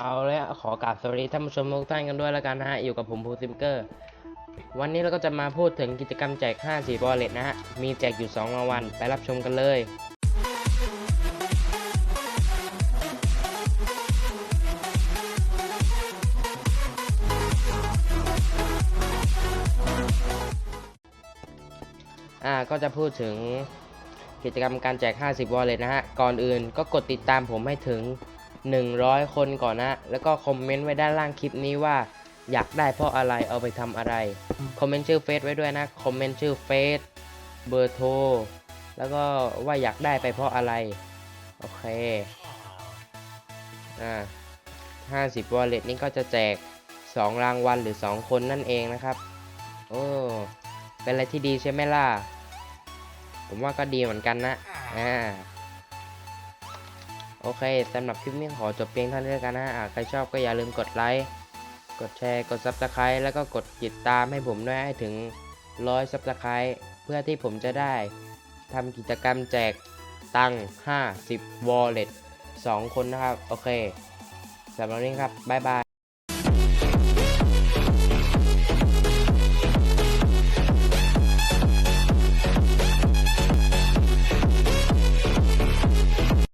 เอาแล้วขอกราบสวัสดีท่านผู้ชมทุกท่านกันด้วยแล้วกันนะฮะ อยู่กับผมภูซิมเกอร์ วันนี้เราก็จะมาพูดถึงกิจกรรมแจก5 4บอลเลตนะฮะ มีแจกอยู่2รางวัลไปรับชมกันเลยอ่าก็จะพูดถึงกิจกรรมการแจก 50 วอลเล็ตนะฮะ ก่อนอื่นก็กดติดตามผมให้ถึง 100 คนก่อนนะ แล้วก็คอมเมนต์ไว้ด้านล่างคลิปนี้ว่า อยากได้เพราะอะไรเอาไปทำอะไร คอมเมนต์ชื่อเฟซไว้ด้วยนะ คอมเมนต์ชื่อเฟซเบอร์โทร แล้วก็ว่าอยากได้ไปเพราะอะไร โอเค อ่า50วอลเล็ตนี้ก็จะแจก 2 รางวัลหรือ 2 คนนั่นเองนะครับ โอ้ เป็นอะไรที่ดีใช่ไหมล่ะ ผมว่าก็ดีเหมือนกันนะ อ่า โอเคสำหรับคลิปนี้ขอจบเพียงเท่านี้แล้วกันนะใครชอบก็อย่าลืมกดไลค์ กดแชร์ กด Subscribe แล้วก็กดติดตามให้ผมด้วยให้ถึง100 Subscribe เพื่อที่ผมจะได้ทำกิจกรรมแจกตังค์50 Wallet 2 คนนะครับ โอเคสำหรับวันนี้ครับ บ๊ายบาย